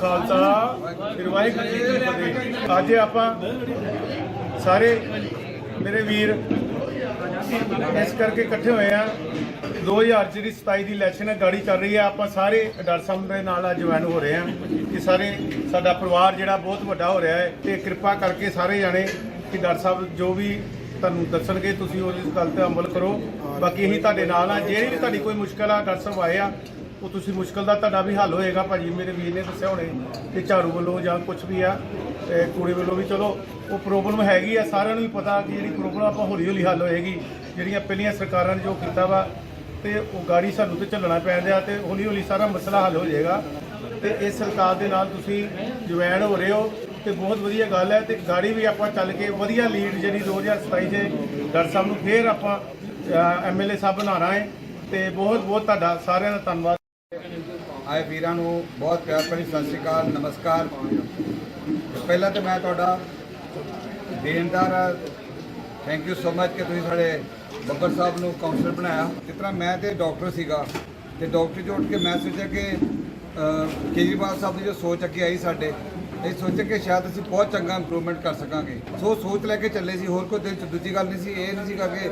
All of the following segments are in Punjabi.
ਖਾਲਸਾ, ਫਿਰ ਵਾਹਿਗੁਰੂ ਜੀ ਕੀ ਫਤਿਹ। ਅੱਜ ਆਪਾਂ ਸਾਰੇ ਮੇਰੇ ਵੀਰ ਇਸ ਕਰਕੇ ਇਕੱਠੇ ਹੋਏ ਆ। 2000 ਜਿਹੜੀ 27 ਦੀ ਇਲੈਕਸ਼ਨ ਹੈ, ਗਾੜੀ ਚੱਲ ਰਹੀ ਹੈ। ਆਪਾਂ ਸਾਰੇ ਡਾਕਟਰ ਸਾਹਿਬ ਦੇ ਨਾਲ ਅੱਜ ਜੁਆਇਨ ਹੋ ਰਹੇ ਆ ਕਿ ਸਾਰੇ ਸਾਡਾ ਪਰਿਵਾਰ ਜਿਹੜਾ ਬਹੁਤ ਵੱਡਾ ਹੋ ਰਿਹਾ ਹੈ ਤੇ ਕਿਰਪਾ ਕਰਕੇ ਸਾਰੇ ਜਾਣੇ ਕਿ ਡਾਕਟਰ ਸਾਹਿਬ ਜੋ ਵੀ ਤੁਹਾਨੂੰ ਦੱਸਣਗੇ, ਤੁਸੀਂ ਉਸ ਗੱਲ ਤੇ ਅਮਲ ਕਰੋ। ਬਾਕੀ ਅਸੀਂ ਤੁਹਾਡੇ ਨਾਲ ਆ ਜਿਹੜੀ ਵੀ ਤੁਹਾਡੀ ਕੋਈ ਮੁਸ਼ਕਲ ਆ ਡਾਕਟਰ ਸਾਹਿਬ ਆਏ ਆ ਉਹ ਤੁਸੀਂ ਮੁਸ਼ਕਲ ਦਾ ਤੁਹਾਡਾ ਵੀ ਹੱਲ ਹੋਏਗਾ ਭਾਜੀ। ਮੇਰੇ ਵੀਰ ਨੇ ਦੱਸਿਆ ਹੋਣੇ ਕਿ ਝਾੜੂ ਵੱਲੋਂ ਜਾਂ ਕੁਝ ਵੀ ਆ, ਤੇ ਕੁੜੀ ਵੱਲੋਂ ਵੀ ਚਲੋ, ਉਹ ਪ੍ਰੋਬਲਮ ਹੈਗੀ ਆ, ਸਾਰਿਆਂ ਨੂੰ ਵੀ ਪਤਾ ਕਿ ਜਿਹੜੀ ਪ੍ਰੋਬਲਮ ਆਪਾਂ ਹੌਲੀ ਹੌਲੀ ਹੱਲ ਹੋਏਗੀ। ਜਿਹੜੀਆਂ ਪਹਿਲੀਆਂ ਸਰਕਾਰਾਂ ਨੇ ਜੋ ਕੀਤਾ ਵਾ, ਤੇ ਉਹ ਗਾੜੀ ਸਾਨੂੰ ਤੇ ਚੱਲਣਾ ਰਿਹਾ ਤੇ ਹੌਲੀ ਹੌਲੀ ਸਾਰਾ ਮਸਲਾ ਹੱਲ ਹੋ ਜਾਏਗਾ। ਤੇ ਇਸ ਸਰਕਾਰ ਦੇ ਨਾਲ ਤੁਸੀਂ ਜੁਆਇਨ ਹੋ ਰਹੇ ਹੋ ਤੇ ਬਹੁਤ ਵਧੀਆ ਗੱਲ ਹੈ ਤੇ ਗਾੜੀ ਵੀ ਆਪਾਂ ਚੱਲ ਕੇ ਵਧੀਆ ਲੀਡ ਜਿਹੜੀ 2027 ਦੇ ਡਾਕਟਰ ਸਾਹਿਬ ਨੂੰ ਫੇਰ ਆਪਾਂ ਐਮਐਲਏ ਸਾਹਿਬ ਬਣਾਉਣਾ ਹੈ। ਤੇ ਬਹੁਤ ਬਹੁਤ ਤੁਹਾਡਾ ਸਾਰਿਆਂ ਦਾ ਧੰਨਵਾਦ। ਆਏ ਵੀਰਾਂ ਨੂੰ ਬਹੁਤ ਪਿਆਰ ਭਰੀ ਸਤਿ ਸ਼੍ਰੀ ਅਕਾਲ, ਨਮਸਕਾਰ। ਪਹਿਲਾਂ ਤਾਂ ਮੈਂ ਤੁਹਾਡਾ ਦੇਣਦਾਰ ਥੈਂਕ ਯੂ ਸੋ ਮਚ ਕਿ ਤੁਸੀਂ ਸਾਡੇ ਬੱਬਰ ਸਾਹਿਬ ਨੂੰ ਕਾਉਂਸਲਰ ਬਣਾਇਆ। ਜਿਸ ਤਰ੍ਹਾਂ ਮੈਂ ਤੇ ਡਾਕਟਰ ਸੀਗਾ ਤੇ ਡਾਕਟਰ ਜੋੜ ਕੇ ਮੈਂ ਸੋਚਿਆ ਕਿ ਕੇਜਰੀਵਾਲ ਸਾਹਿਬ ਦੀ ਜੋ ਸੋਚ ਅੱਗੇ ਆਈ ਸਾਡੇ, ਇਹ ਸੋਚਿਆ ਕਿ ਸ਼ਾਇਦ ਅਸੀਂ ਬਹੁਤ ਚੰਗਾ ਇੰਪਰੂਵਮੈਂਟ ਕਰ ਸਕਾਂਗੇ। ਸੋ ਸੋਚ ਲੈ ਕੇ ਚੱਲੇ ਸੀ, ਹੋਰ ਕੋਈ ਦਿਲ ਚ ਦੂਜੀ ਗੱਲ ਨਹੀਂ ਸੀ, ਇਹ ਨਹੀਂ ਸੀਗਾ ਕਿ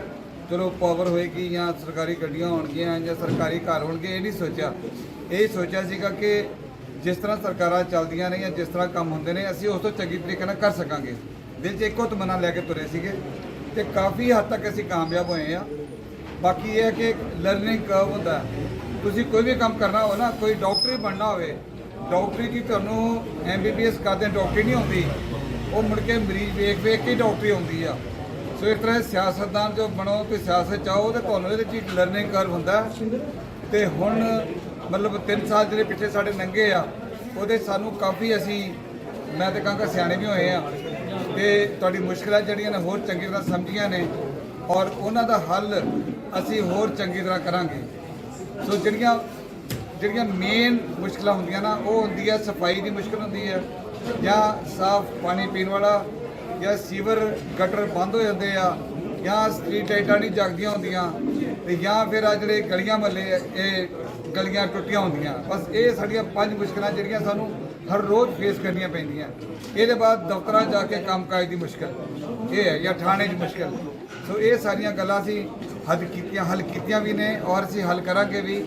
ਚਲੋ ਪਾਵਰ ਹੋਏਗੀ ਜਾਂ ਸਰਕਾਰੀ ਗੱਡੀਆਂ ਹੋਣਗੀਆਂ ਜਾਂ ਸਰਕਾਰੀ ਘਰ ਹੋਣਗੇ, ਇਹ ਨਹੀਂ ਸੋਚਿਆ। ਇਹ ਸੋਚਿਆ ਸੀਗਾ ਕਿ ਜਿਸ ਤਰ੍ਹਾਂ ਸਰਕਾਰਾਂ ਚੱਲਦੀਆਂ ਨੇ ਜਾਂ ਜਿਸ ਤਰ੍ਹਾਂ ਕੰਮ ਹੁੰਦੇ ਨੇ, ਅਸੀਂ ਉਸ ਤੋਂ ਚੰਗੀ ਤਰੀਕੇ ਨਾਲ ਕਰ ਸਕਾਂਗੇ। ਦਿਲ 'ਚ ਇੱਕੋ ਤਮੰਨਾ ਲੈ ਕੇ ਤੁਰੇ ਸੀਗੇ ਤੇ ਕਾਫੀ ਹੱਦ ਤੱਕ ਅਸੀਂ ਕਾਮਯਾਬ ਹੋਏ ਆ। ਬਾਕੀ ਇਹ ਹੈ ਕਿ ਲਰਨਿੰਗ ਕਰਵ ਹੁੰਦਾ ਤੁਸੀਂ ਕੋਈ ਵੀ ਕੰਮ ਕਰਨਾ ਹੋ ਨਾ, ਕੋਈ ਡਾਕਟਰੀ ਬਣਨਾ ਹੋਵੇ, ਡਾਕਟਰੀ ਦੀ ਤੁਹਾਨੂੰ ਐਮਬੀਬੀਐਸ ਕਰਦੇ ਡਾਕਟਰੀ ਨਹੀਂ ਹੁੰਦੀ। ਉਹ ਮੁੜ ਕੇ ਮਰੀਜ਼ ਵੇਖ ਵੇਖ ਕੇ ਡਾਕਟਰੀ ਹੁੰਦੀ ਆ। ਸੋ ਇਸ ਤਰ੍ਹਾਂ ਸਿਆਸਤਦਾਨ ਜੋ ਬਣੋ ਤੇ ਸਿਆਸਤ ਚਾਹੋ ਤੇ ਤੁਹਾਨੂੰ ਇਹਦੇ 'ਚ ਇੱਕ ਲਰਨਿੰਗ ਕਰਵ ਹੁੰਦਾ ਹੈ। ਤੇ ਹੁਣ ਮਤਲਬ 3 ਸਾਲ ਜਿਹੜੇ ਪਿੱਛੇ ਸਾਡੇ ਲੰਘੇ ਆ, ਉਹਦੇ ਸਾਨੂੰ ਕਾਫੀ ਅਸੀਂ, ਮੈਂ ਤੇ ਕਹਾਂਗਾ ਸਿਆਣੇ ਵੀ ਹੋਏ ਆ, ਤੇ ਤੁਹਾਡੀ ਮੁਸ਼ਕਲਾਂ ਜਿਹੜੀਆਂ ਨੇ ਹੋਰ ਚੰਗੀ ਤਰ੍ਹਾਂ ਸਮਝੀਆਂ ਨੇ, ਔਰ ਉਹਨਾਂ ਦਾ ਹੱਲ ਅਸੀਂ ਹੋਰ ਚੰਗੀ ਤਰ੍ਹਾਂ ਕਰਾਂਗੇ ਸੋ ਜਿਹੜੀਆਂ ਜਿਹੜੀਆਂ ਮੇਨ ਮੁਸ਼ਕਲਾਂ ਹੁੰਦੀਆਂ ਨਾ, ਉਹ ਹੁੰਦੀ ਹੈ ਸਫ਼ਾਈ ਦੀ ਮੁਸ਼ਕਲ ਹੁੰਦੀ ਹੈ, ਜਾਂ ਸਾਫ਼ ਪਾਣੀ ਪੀਣ ਵਾਲਾ ਜਾਂ ਸੀਵਰ ਗਟਰ ਬੰਦ ਹੋ ਜਾਂਦੇ ਆ, ਜਾਂ ਸਟਰੀਟ ਲਾਈਟਾਂ ਨਹੀਂ ਜਗਦੀਆਂ ਹੁੰਦੀਆਂ, ਤੇ ਜਾਂ ਫਿਰ ਆ ਜਿਹੜੇ ਗਲੀਆਂ ਮਹੱਲੇ ਇਹ ਗਲੀਆਂ ਟੁੱਟੀਆਂ ਹੁੰਦੀਆਂ। ਬਸ ਇਹ ਸਾਡੀਆਂ ਪੰਜ ਮੁਸ਼ਕਲਾਂ ਜਿਹੜੀਆਂ ਸਾਨੂੰ ਹਰ ਰੋਜ਼ ਫੇਸ ਕਰਨੀਆਂ ਪੈਂਦੀਆਂ। ਇਹਦੇ ਬਾਅਦ ਦਫ਼ਤਰਾਂ 'ਚ ਜਾ ਕੇ ਕੰਮਕਾਜ ਦੀ ਮੁਸ਼ਕਲ, ਇਹ ਹੈ, ਜਾਂ ਥਾਣੇ 'ਚ ਮੁਸ਼ਕਲ। ਸੋ ਇਹ ਸਾਰੀਆਂ ਗੱਲਾਂ ਅਸੀਂ ਹੱਲ ਕੀਤੀਆਂ ਹੱਲ ਕੀਤੀਆਂ ਵੀ ਨੇ, ਔਰ ਅਸੀਂ ਹੱਲ ਕਰਾਂਗੇ ਵੀ।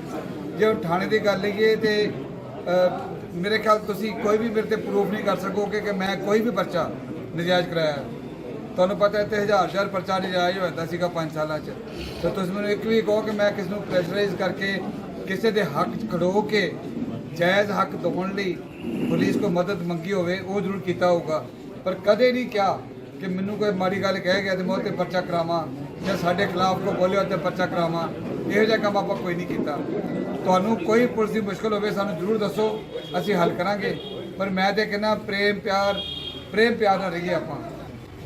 ਜੇ ਥਾਣੇ ਦੀ ਗੱਲ ਲਈਏ ਤੇ ਮੇਰੇ ਖਿਆਲ ਤੁਸੀਂ ਕੋਈ ਵੀ ਮੇਰੇ ਤੇ ਪ੍ਰੂਫ ਨਹੀਂ ਕਰ ਸਕੋਗੇ ਕਿ ਮੈਂ ਕੋਈ ਵੀ ਪਰਚਾ ਨਜਾਇਜ਼ ਕਰਾਇਆ। ਤੁਹਾਨੂੰ ਪਤਾ ਹੈ ਤੇ ਹਜ਼ਾਰ ਹਜ਼ਾਰ ਪਰਚਾ ਨਜਾਇਜ਼ ਹੋਇਆ ਸੀਗਾ 5 ਸਾਲਾਂ 'ਚ। ਤੇ ਤੁਸੀਂ ਮੈਨੂੰ ਇੱਕ ਵੀ ਕਹੋ ਕਿ ਮੈਂ ਕਿਸ ਨੂੰ ਪ੍ਰੈਸ਼ਰਾਈਜ਼ ਕਰਕੇ ਕਿਸੇ ਦੇ ਹੱਕ 'ਚ ਖੜੋ ਕੇ ਜਾਇਜ਼ ਹੱਕ ਦਿਵਾਉਣ ਲਈ ਪੁਲਿਸ ਕੋ ਮਦਦ ਮੰਗੀ ਹੋਵੇ, ਉਹ ਜ਼ਰੂਰ ਕੀਤਾ ਹੋਊਗਾ। ਪਰ ਕਦੇ ਨਹੀਂ ਕਿਹਾ ਕਿ ਮੈਨੂੰ ਕੋਈ ਮਾੜੀ ਗੱਲ ਕਹਿ ਗਿਆ ਤੇ ਮੈਂ ਉਹ ਤੇ ਪਰਚਾ ਕਰਾਵਾਂ ਜਾਂ ਸਾਡੇ ਖਿਲਾਫ ਕੋ ਬੋਲਿਆ ਤੇ ਪਰਚਾ ਕਰਾਵਾਂ। ਇਹੋ ਜਿਹਾ ਕੰਮ ਆਪਾਂ ਕੋਈ ਨਹੀਂ ਕੀਤਾ। ਤੁਹਾਨੂੰ ਕੋਈ ਪੁਲਿਸ ਦੀ ਮੁਸ਼ਕਲ ਹੋਵੇ ਸਾਨੂੰ ਜ਼ਰੂਰ ਦੱਸੋ, ਅਸੀਂ ਹੱਲ ਕਰਾਂਗੇ। ਪਰ ਮੈਂ ਤੇ ਕਹਿੰਦਾ, ਪ੍ਰੇਮ, ਪਿਆਰ ਪ੍ਰੇਮ ਪਿਆਰ ਨਾਲ ਰਹੀਏ ਆਪਾਂ।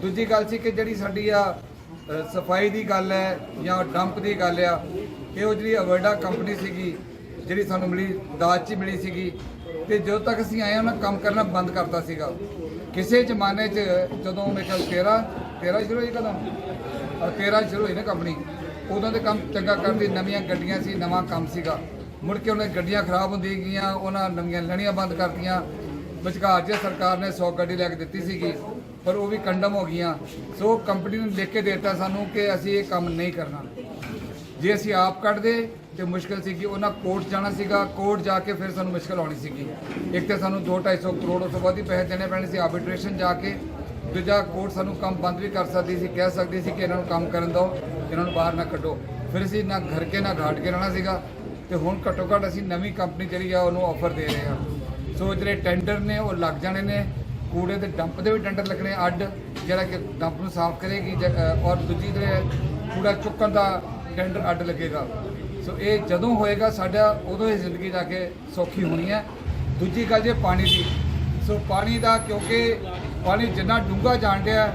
ਦੂਜੀ ਗੱਲ ਸੀ ਕਿ ਜਿਹੜੀ ਸਾਡੀ ਆ ਸਫ਼ਾਈ ਦੀ ਗੱਲ ਹੈ ਜਾਂ ਡੰਪ ਦੀ ਗੱਲ ਆ, ਇਹ ਉਹ ਜਿਹੜੀ ਅਵਰਡਾ ਕੰਪਨੀ ਸੀਗੀ, ਜਿਹੜੀ ਸਾਨੂੰ ਮਿਲੀ, ਦਾਜ 'ਚ ਮਿਲੀ ਸੀਗੀ। ਤੇ ਜਦੋਂ ਤੱਕ ਅਸੀਂ ਆਏ ਉਹਨਾਂ ਕੰਮ ਕਰਨਾ ਬੰਦ ਕਰਤਾ ਸੀਗਾ। ਕਿਸੇ ਜ਼ਮਾਨੇ 'ਚ ਜਦੋਂ ਮੇਰੇ ਖਿਆਲ 13 13 ਸ਼ੁਰੂ ਹੋਈ ਕਦੋਂ? 13 ਸ਼ੁਰੂ ਹੋਈ ਨਾ ਕੰਪਨੀ। ਉਦੋਂ ਦੇ ਕੰਮ ਚੰਗਾ ਕਰਦੀ ਨਵੀਆਂ ਗੱਡੀਆਂ ਸੀ, ਨਵਾਂ ਕੰਮ ਸੀਗਾ। ਮੁੜ ਕੇ ਉਹਨਾਂ ਦੀਆਂ ਗੱਡੀਆਂ ਖਰਾਬ ਹੁੰਦੀਆਂ ਗਈਆਂ, ਉਹਨਾਂ ਨਵੀਆਂ ਲੈਣੀਆਂ ਬੰਦ ਕਰਤੀਆਂ। ਵਿਚਕਾਰ ਜੇ ਸਰਕਾਰ ਨੇ 100 ਗੱਡੀ ਲੈ ਕੇ ਦਿੱਤੀ ਸੀਗੀ, ਪਰ ਉਹ ਵੀ ਕੰਡਮ ਹੋ ਗਈਆਂ। ਸੋ ਕੰਪਨੀ ਨੂੰ ਲਿਖ ਕੇ ਦੇ ਦਿੱਤਾ ਸਾਨੂੰ ਕਿ ਅਸੀਂ ਇਹ ਕੰਮ ਨਹੀਂ ਕਰਨਾ। ਜੇ ਅਸੀਂ ਆਪ ਕੱਢਦੇ ਤੇ ਮੁਸ਼ਕਲ ਸੀ ਕਿ ਉਹਨਾਂ ਕੋਰਟ ਜਾਣਾ ਸੀਗਾ, ਕੋਰਟ ਜਾ ਕੇ ਫਿਰ ਸਾਨੂੰ ਮੁਸ਼ਕਲ ਆਉਣੀ ਸੀਗੀ। ਇੱਕ ਤੇ ਸਾਨੂੰ 2-250 ਕਰੋੜ ਤੋਂ ਵੱਧ ਹੀ ਪੈਸੇ ਦੇਣੇ ਪੈਣੇ ਸੀ ਆਰਬਿਟ੍ਰੇਸ਼ਨ ਜਾ ਕੇ। ਦੂਜਾ, ਕੋਰਟ ਸਾਨੂੰ ਕੰਮ ਬੰਦ ਵੀ ਕਰ ਸਕਦੀ ਸੀ, ਕਹਿ ਸਕਦੀ ਸੀ ਕਿ ਇਹਨਾਂ ਨੂੰ ਕੰਮ ਕਰਨ ਦਿਓ, ਇਹਨਾਂ ਨੂੰ ਬਾਹਰ ਨਾ ਕੱਢੋ। ਫਿਰ ਅਸੀਂ ਨਾ ਘਰ ਕੇ ਨਾ ਘਾਟ ਕੇ ਰਹਿਣਾ ਸੀਗਾ, ਤੇ ਹੁਣ ਘੱਟੋ ਘੱਟ ਅਸੀਂ ਨਵੀਂ ਕੰਪਨੀ ਜਿਹੜੀ ਆ, ਉਹਨੂੰ ਆਫਰ ਦੇ ਰਹੇ ਹਾਂ। ਸੋ ਜਿਹੜੇ ਟੈਂਡਰ ਨੇ, ਉਹ ਲੱਗ ਜਾਣੇ ਨੇ। ਕੂੜੇ ਦੇ ਡੰਪ ਦੇ ਵੀ ਟੈਂਡਰ ਲੱਗਣੇ ਅੱਡ, ਜਿਹੜਾ ਕਿ ਡੰਪ ਨੂੰ ਸਾਫ਼ ਕਰੇਗੀ ਜ- ਔਰ ਦੂਜੀ ਜਿਹੜੇ ਕੂੜਾ ਚੁੱਕਣ ਦਾ ਟੈਂਡਰ ਅੱਡ ਲੱਗੇਗਾ। ਸੋ ਇਹ ਜਦੋਂ ਹੋਏਗਾ, ਸਾਡਾ ਉਦੋਂ ਹੀ ਜ਼ਿੰਦਗੀ ਜਾ ਕੇ ਸੌਖੀ ਹੋਣੀ ਹੈ। ਦੂਜੀ ਗੱਲ ਜੇ ਪਾਣੀ ਦੀ, ਸੋ ਪਾਣੀ ਦਾ ਕਿਉਂਕਿ ਪਾਣੀ ਜਿੰਨਾ ਡੂੰਘਾ ਜਾਣ ਡਿਆ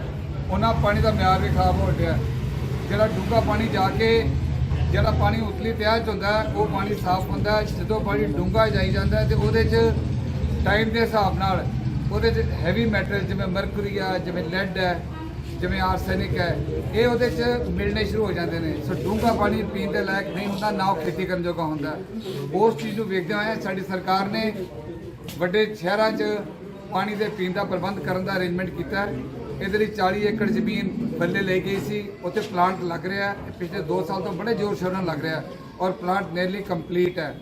ਉਹਨਾਂ ਪਾਣੀ ਦਾ ਮਿਆਰ ਵੀ ਖਰਾਬ ਹੋ ਰਿਹਾ ਜਿਹੜਾ ਡੂੰਘਾ ਪਾਣੀ ਜਾ ਕੇ, ਜਿਹੜਾ ਪਾਣੀ ਉਤਲੀ ਤਿਆਰ 'ਚ ਹੁੰਦਾ, ਉਹ ਪਾਣੀ ਸਾਫ਼ ਹੁੰਦਾ, ਜਦੋਂ ਪਾਣੀ ਡੂੰਘਾ ਜਾਈ ਜਾਂਦਾ ਹੈ ਤੇ ਉਹਦੇ 'ਚ ਟਾਈਮ ਦੇ ਹਿਸਾਬ ਨਾਲ ਉਹਦੇ 'ਚ ਹੈਵੀ ਮੈਟਲ ਜਿਵੇਂ ਮਰਕਰੀ ਆ, ਜਿਵੇਂ ਲੈਡ ਹੈ ਜਿਵੇਂ ਆਰਸੈਨਿਕ ਹੈ ਇਹ ਉਹਦੇ 'ਚ ਮਿਲਣੇ ਸ਼ੁਰੂ ਹੋ ਜਾਂਦੇ ਨੇ। ਸੋ ਡੂੰਘਾ ਪਾਣੀ ਪੀਣ ਦੇ ਲਾਇਕ ਨਹੀਂ ਹੁੰਦਾ, ਨਾ ਉਹ ਖੇਤੀ ਕਰਨ ਜੋਗਾ ਹੁੰਦਾ। ਉਸ ਚੀਜ਼ ਨੂੰ ਵੇਖਦੇ ਹੋਏ ਸਾਡੀ ਸਰਕਾਰ ਨੇ ਵੱਡੇ ਸ਼ਹਿਰਾਂ 'ਚ ਪਾਣੀ ਦੇ ਪੀਣ ਦਾ ਪ੍ਰਬੰਧ ਕਰਨ ਦਾ ਅਰੇਂਜਮੈਂਟ ਕੀਤਾ। ਹੈ ਇਹਦੇ ਲਈ 40 ਏਕੜ ਜ਼ਮੀਨ ਬੱਲੇ ਲਈ ਗਈ ਸੀ। ਉੱਥੇ ਪਲਾਂਟ ਲੱਗ ਰਿਹਾ ਪਿਛਲੇ 2 ਸਾਲ ਤੋਂ ਬੜੇ ਜ਼ੋਰ ਸ਼ੋਰ ਨਾਲ ਲੱਗ ਰਿਹਾ ਔਰ ਪਲਾਂਟ ਨੀਅਰਲੀ ਕੰਪਲੀਟ ਹੈ।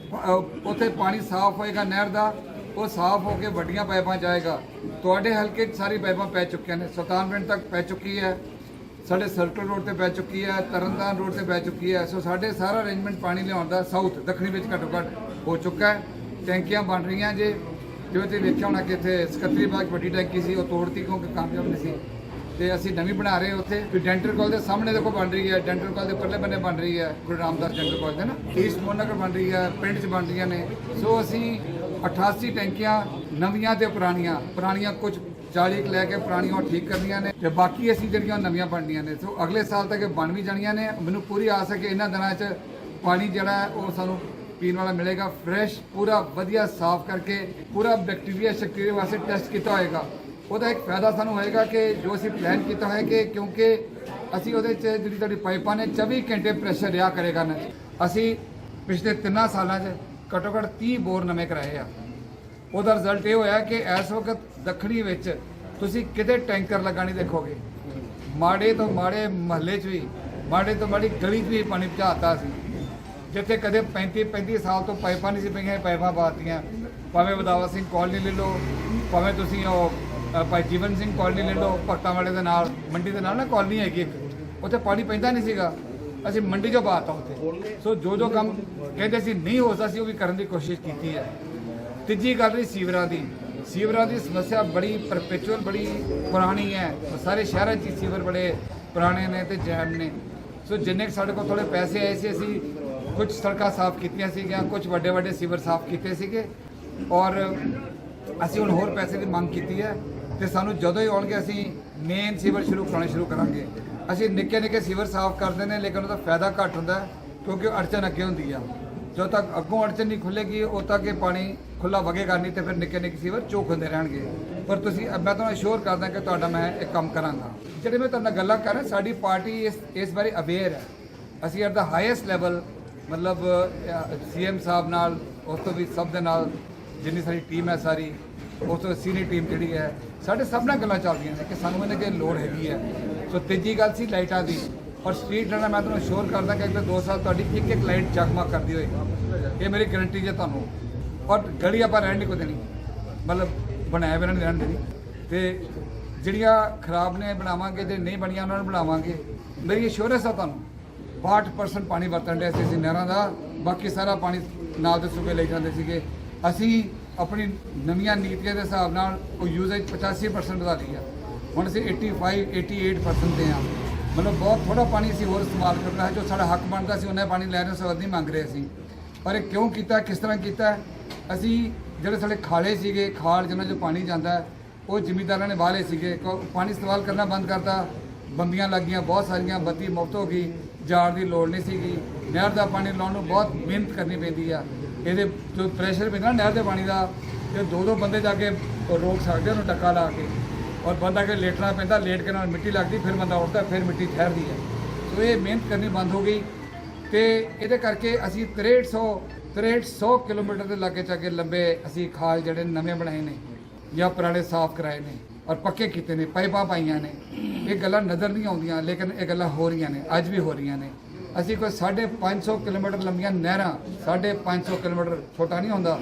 ਉੱਥੇ ਪਾਣੀ ਸਾਫ਼ ਹੋਏਗਾ ਨਹਿਰ ਦਾ। ਉਹ ਸਾਫ਼ ਹੋ ਕੇ ਵੱਡੀਆਂ ਪਾਈਪਾਂ ਜਾਏਗਾ ਤੁਹਾਡੇ ਹਲਕੇ 'ਚ ਸਾਰੀ ਪਾਈਪਾਂ ਪੈ ਚੁੱਕੀਆਂ ਨੇ। ਸੁਲਤਾਨ ਪਿੰਡ ਤੱਕ ਪੈ ਚੁੱਕੀ ਹੈ। ਸਾਡੇ ਸਰਕਲ ਰੋਡ ਤੇ ਪੈ ਚੁੱਕੀ ਹੈ, ਤਰਨਤਾਰਨ ਰੋਡ ਤੇ ਪੈ ਚੁੱਕੀ ਹੈ। ਸੋ ਸਾਡੇ ਸਾਰਾ ਅਰੇਂਜਮੈਂਟ ਪਾਣੀ ਲਿਆਉਣ ਦਾ ਸਾਊਥ ਦੱਖਣੀ ਵਿੱਚ ਘੱਟੋ ਘੱਟ ਹੋ ਚੁੱਕਾ ਹੈ। ਟੈਂਕੀਆਂ ਬਣ ਰਹੀਆਂ ਜੇ। ਜਿਵੇਂ ਤੁਸੀਂ ਵੇਖਿਆ ਹੋਣਾ ਕਿ ਇੱਥੇ ਸਕੱਤਰੀ ਬਾਗ ਵੱਡੀ ਟੈਂਕੀ ਸੀ, ਉਹ ਤੋੜਤੀ ਕਿਉਂਕਿ ਕਾਮਯਾਬ ਨਹੀਂ ਸੀ। ਤੇ ਅਸੀਂ ਨਵੀਂ ਬਣਾ ਰਹੇ ਉੱਥੇ। ਵੀ ਡੈਂਟਲ ਕਾਲਜ ਦੇ ਸਾਹਮਣੇ ਦੇਖੋ ਬਣ ਰਹੀ ਹੈ। ਡੈਂਟਲ ਕਾਲਜ ਦੇ ਪਰਲੇ ਬੰਨੇ ਬਣ ਰਹੀ ਹੈ। ਗੁਰੂ ਰਾਮਦਾਸ ਡੈਂਟਲ ਕਾਲਜ ਦੇ ਨਾ। ਈਸਟ ਮੋਨਗਰ ਬਣ ਰਹੀ ਹੈ। ਪਿੰਡ 'ਚ ਬਣ ਰਹੀਆਂ ਨੇ। ਸੋ ਅਸੀਂ 88 ਟੈਂਕੀਆਂ ਨਵੀਆਂ ਤੇ ਪੁਰਾਣੀਆਂ। ਪੁਰਾਣੀਆਂ ਕੁਝ 40 ਕੁ ਲੈ ਕੇ ਪੁਰਾਣੀਆਂ ਉਹ ਠੀਕ ਕਰਨੀਆਂ ਨੇ ਤੇ ਬਾਕੀ ਅਸੀਂ ਜਿਹੜੀਆਂ ਨਵੀਆਂ ਬਣਨੀਆਂ ਨੇ, ਸੋ ਅਗਲੇ ਸਾਲ ਤੱਕ ਇਹ ਬਣ ਵੀ ਜਾਣੀਆਂ ਨੇ। ਮੈਨੂੰ ਪੂਰੀ ਆਸ ਹੈ ਕਿ ਇਹਨਾਂ ਦਿਨਾਂ 'ਚ ਪਾਣੀ ਜਿਹੜਾ ਉਹ ਸਾਨੂੰ ਪੀਣ ਵਾਲਾ ਮਿਲੇਗਾ, ਫਰੈਸ਼, ਪੂਰਾ ਵਧੀਆ ਸਾਫ਼ ਕਰਕੇ, ਪੂਰਾ ਬੈਕਟੀਰੀਆ ਸ਼ੈਕਟੀਰੀਆ ਵਾਸਤੇ ਟੈਸਟ ਕੀਤਾ ਹੋਏਗਾ। ਉਹਦਾ ਇੱਕ ਫਾਇਦਾ ਸਾਨੂੰ ਹੋਏਗਾ ਕਿ ਜੋ ਅਸੀਂ ਪਲਾਨ ਕੀਤਾ ਹੈ ਕਿ ਕਿਉਂਕਿ ਅਸੀਂ ਉਹਦੇ 'ਚ ਜਿਹੜੀ ਤੁਹਾਡੀ ਪਾਈਪਾਂ ਨੇ 24 ਘੰਟੇ ਪ੍ਰੈਸ਼ਰ ਰਿਹਾ ਕਰੇਗਾ ਅਸੀਂ ਪਿਛਲੇ ਤਿੰਨਾਂ ਸਾਲਾਂ 'ਚ ਘੱਟੋ ਘੱਟ 30 ਬੋਰ ਨਵੇਂ ਕਰਾਏ ਆ। ਉਹਦਾ ਰਿਜ਼ਲਟ ਇਹ ਹੋਇਆ ਕਿ ਇਸ ਵਕਤ ਦੱਖਣੀ ਵਿੱਚ ਤੁਸੀਂ ਕਿਤੇ ਟੈਂਕਰ ਲੱਗਾ ਨਹੀਂ ਦੇਖੋਗੇ। ਮਾੜੇ ਤੋਂ ਮਾੜੇ ਮਹੱਲੇ 'ਚ ਵੀ, ਮਾੜੇ ਤੋਂ ਮਾੜੀ ਗਲੀ 'ਚ ਵੀ ਪਾਣੀ ਪਹੁੰਚਾਤਾ ਸੀ। ਜਿੱਥੇ ਕਦੇ 35 35 ਸਾਲ ਤੋਂ ਪਾਈਪਾਂ ਨਹੀਂ ਸੀ ਪਈਆਂ, ਪਾਈਪਾਂ ਪਾਤੀਆਂ ਭਾਵੇਂ ਵਦਾਵਾ ਸਿੰਘ ਕਾਲਨੀ ਲੈ ਲਓ, ਭਾਵੇਂ ਤੁਸੀਂ ਉਹ ਭਾਈ ਜੀਵਨ ਸਿੰਘ ਕਾਲਨੀ ਲੈ ਲਓ, ਭਗਤਾਂ ਵਾਲੇ ਦੇ ਨਾਲ, ਮੰਡੀ ਦੇ ਨਾਲ ਨਾ ਕਾਲਨੀ ਹੈਗੀ ਇੱਕ। ਉੱਥੇ ਪਾਣੀ ਪੈਂਦਾ ਨਹੀਂ ਸੀਗਾ। ਅਸੀਂ ਮੰਡੀ 'ਚੋਂ ਪਾਤਾ ਉੱਥੇ। ਸੋ ਜੋ ਜੋ ਕੰਮ ਕਹਿੰਦੇ ਸੀ ਨਹੀਂ ਹੋ ਸਕਦਾ ਸੀ, ਉਹ ਵੀ ਕਰਨ ਦੀ ਕੋਸ਼ਿਸ਼ ਕੀਤੀ ਹੈ। ਤੀਜੀ ਗੱਲ ਰਹੀ ਸੀਵਰਾਂ ਦੀ। ਸੀਵਰਾਂ ਦੀ ਸਮੱਸਿਆ ਬੜੀ ਪਰਪੈਚੁਅਲ ਬੜੀ ਪੁਰਾਣੀ ਹੈ। ਸਾਰੇ ਸ਼ਹਿਰਾਂ 'ਚ ਹੀ ਸੀਵਰ ਬੜੇ ਪੁਰਾਣੇ ਨੇ ਤੇ ਜੈਮ ਨੇ। ਸੋ ਜਿੰਨੇ ਕੁ ਸਾਡੇ ਕੋਲ ਥੋੜੇ ਪੈਸੇ ਆਏ ਸੀ, ਅਸੀਂ ਕੁਝ ਸੜਕਾਂ ਸਾਫ਼ ਕੀਤੀਆਂ ਸੀਗੀਆਂ ਕੁਝ ਵੱਡੇ ਵੱਡੇ ਸੀਵਰ ਸਾਫ਼ ਕੀਤੇ ਸੀਗੇ। ਔਰ ਅਸੀਂ ਹੁਣ ਹੋਰ ਪੈਸੇ ਦੀ ਮੰਗ ਕੀਤੀ ਹੈ ਤੇ ਸਾਨੂੰ ਜਦੋਂ ਹੀ ਆਉਣਗੇ, ਅਸੀਂ ਮੇਨ ਸੀਵਰ ਸ਼ੁਰੂ ਕਰਾਉਣੇ ਸ਼ੁਰੂ ਕਰਾਂਗੇ। ਅਸੀਂ ਨਿੱਕੇ ਨਿੱਕੇ ਸੀਵਰ ਸਾਫ਼ ਕਰਦੇ ਨੇ, ਲੇਕਿਨ ਉਹਦਾ ਫਾਇਦਾ ਘੱਟ ਹੁੰਦਾ ਹੈ, ਕਿਉਂਕਿ ਅੜਚਨ ਅੱਗੇ ਹੁੰਦੀ ਆ। ਜਦੋਂ ਤੱਕ ਅੱਗੋਂ ਅੜਚਨ ਨਹੀਂ ਖੁੱਲੇਗੀ ਉਦੋਂ ਤੱਕ ਇਹ ਪਾਣੀ ਖੁੱਲਾ ਵਗੇਗਾ ਨਹੀਂ ਤੇ ਫਿਰ ਨਿੱਕੇ ਨਿੱਕੇ ਸੀਵਰ ਚੋਕ ਹੁੰਦੇ ਰਹਿਣਗੇ। ਪਰ ਤੁਸੀਂ ਮੈਂ ਤੁਹਾਨੂੰ ਅਸ਼ੋਰ ਕਰਦਾ ਕਿ ਤੁਹਾਡਾ ਮੈਂ ਇਹ ਕੰਮ ਕਰਾਂਗਾ। ਜਿਹੜੇ ਮੈਂ ਤੁਹਾਡੇ ਨਾਲ ਗੱਲਾਂ ਕਰ ਰਿਹਾ, ਸਾਡੀ ਪਾਰਟੀ ਇਸ ਇਸ ਬਾਰੇ ਅਵੇਅਰ ਹੈ। ਅਸੀਂ ਐਟ ਦਾ ਹਾਈਐਸਟ ਲੈਵਲ ਮਤਲਬ ਸੀਐਮ ਸਾਹਿਬ ਨਾਲ, ਉਸ ਤੋਂ ਵੀ ਸਭ ਦੇ ਨਾਲ ਜਿੰਨੀ ਸਾਡੀ ਟੀਮ ਹੈ ਸਾਰੀ, ਉਸ ਤੋਂ ਸੀਨੀਅਰ ਟੀਮ ਜਿਹੜੀ ਹੈ, ਸਾਡੇ ਸਭ ਨਾਲ ਗੱਲਾਂ ਚੱਲਦੀਆਂ ਨੇ ਕਿ ਸਾਨੂੰ ਇਹਨਾਂ ਦੀ ਲੋੜ ਹੈਗੀ ਹੈ। ਸੋ ਤੀਜੀ ਗੱਲ ਸੀ ਲਾਈਟਾਂ ਦੀ। ਔਰ ਸਟਰੀਟ ਲਾਈਟਾਂ ਮੈਂ ਤੁਹਾਨੂੰ ਸ਼ੋਰ ਕਰਦਾ ਕਿ ਅਗਲੇ 2 ਸਾਲ ਤੁਹਾਡੀ ਇੱਕ ਇੱਕ ਲਾਈਟ ਜਗਮਗ ਕਰਦੀ ਹੋਏਗੀ ਇਹ ਮੇਰੀ ਗਾਰੰਟੀ ਹੈ ਤੁਹਾਨੂੰ। ਔਰ ਗਲੀ ਆਪਾਂ ਰਹਿਣ ਨਹੀਂ ਕੋ ਦੇਣੀ। ਮਤਲਬ ਬਣਾਇਆ ਵੀ ਨਹੀਂ ਰਹਿਣ ਦੇਣੀ। ਤੇ ਜਿਹੜੀਆਂ ਖਰਾਬ ਨੇ ਬਣਾਵਾਂਗੇ, ਜੇ ਨਹੀਂ ਬਣੀਆਂ ਉਹਨਾਂ ਨੂੰ ਬਣਾਵਾਂਗੇ। ਮੇਰੀ ਇਸ਼ੋਰੈਂਸ ਆ ਤੁਹਾਨੂੰ। 62% ਪਾਣੀ ਵਰਤਣ ਦੇ ਸੀ ਨਹਿਰਾਂ ਦਾ। ਬਾਕੀ ਸਾਰਾ ਪਾਣੀ ਨਾਲ ਦੇ ਸੂਬੇ ਲਈ ਜਾਂਦੇ ਸੀਗੇ। ਅਸੀਂ ਆਪਣੀ ਨਵੀਆਂ ਨੀਤੀਆਂ ਦੇ ਹਿਸਾਬ ਨਾਲ ਉਹ ਯੂਜ਼ੇਜ 85% ਵਧਾ ਲਈ ਆ। ਹੁਣ ਅਸੀਂ 85 88% ਤੇ ਆ ਮਤਲਬ ਬਹੁਤ ਥੋੜਾ ਪਾਣੀ ਅਸੀਂ ਹੋਰ ਇਸਤੇਮਾਲ ਕਰ ਰਹੇ ਜੋ ਸਾਡਾ ਹੱਕ ਬਣਦਾ ਸੀ ਉਹਨੇ ਪਾਣੀ ਲੈ ਰਹੇ ਸਵਾਦ ਨਹੀਂ ਮੰਗ ਰਹੇ ਸੀ ਪਰ ਇਹ ਕਿਉਂ ਕੀਤਾ, ਕਿਸ ਤਰ੍ਹਾਂ ਕੀਤਾ? ਅਸੀਂ ਜਿਹੜੇ ਸਾਡੇ ਖਾਲੇ ਸੀਗੇ, ਖਾਲ ਜਿਹਨਾਂ 'ਚੋਂ ਪਾਣੀ ਜਾਂਦਾ, ਉਹ ਜ਼ਿਮੀਂਦਾਰਾਂ ਨੇ ਵਾਲੇ ਸੀਗੇ। ਕਿਉਂ ਪਾਣੀ ਇਸਤੇਮਾਲ ਕਰਨਾ ਬੰਦ ਕਰਤਾ। ਬੰਬੀਆਂ ਲੱਗੀਆਂ ਬਹੁਤ ਸਾਰੀਆਂ, ਬੱਤੀ ਮੁਫਤ ਹੋ ਗਈ, ਜਾਣ ਦੀ ਲੋੜ ਨਹੀਂ ਸੀਗੀ। ਨਹਿਰ ਦਾ ਪਾਣੀ ਲਾਉਣ ਨੂੰ ਬਹੁਤ ਮਿਹਨਤ ਕਰਨੀ ਪੈਂਦੀ ਆ। ਇਹਦੇ ਜੋ ਪ੍ਰੈਸ਼ਰ ਪੈਂਦਾ ਨਾ ਨਹਿਰ ਦੇ ਪਾਣੀ ਦਾ, ਤੇ ਦੋ ਦੋ ਬੰਦੇ ਜਾ ਕੇ ਰੋਕ ਸਕਦੇ ਉਹਨੂੰ ਟੱਕਾ ਲਾ ਕੇ। ਔਰ ਬੰਦਾ ਕੇ ਲੇਟਣਾ ਪੈਂਦਾ, ਲੇਟ ਕੇ ਨਾਲ ਮਿੱਟੀ ਲੱਗਦੀ, ਫਿਰ ਬੰਦਾ ਉੱਠਦਾ, ਫਿਰ ਮਿੱਟੀ ਠਹਿਰਦੀ ਹੈ। ਸੋ ਇਹ ਮਿਹਨਤ ਕਰਨੀ ਬੰਦ ਹੋ ਗਈ ਤੇ ਇਹਦੇ ਕਰਕੇ ਅਸੀਂ 6300 6300 ਕਿਲੋਮੀਟਰ ਦੇ ਲਾਗੇ ਚਾਗੇ ਲੰਬੇ ਅਸੀਂ ਖਾਲ ਜਿਹੜੇ ਨਵੇਂ ਬਣਾਏ ਨੇ ਜਾਂ ਪੁਰਾਣੇ ਸਾਫ਼ ਕਰਾਏ ਨੇ ਔਰ ਪੱਕੇ ਕੀਤੇ ਨੇ, ਪਾਈਪਾਂ ਪਾਈਆਂ ਨੇ। ਇਹ ਗੱਲਾਂ ਨਜ਼ਰ ਨਹੀਂ ਆਉਂਦੀਆਂ, ਲੇਕਿਨ ਇਹ ਗੱਲਾਂ ਹੋ ਰਹੀਆਂ ਨੇ, ਅੱਜ ਵੀ ਹੋ ਰਹੀਆਂ ਨੇ। ਅਸੀਂ ਕੋਈ 550 ਕਿਲੋਮੀਟਰ ਲੰਬੀਆਂ ਨਹਿਰਾਂ 550 ਕਿਲੋਮੀਟਰ ਛੋਟਾ ਨਹੀਂ ਹੁੰਦਾ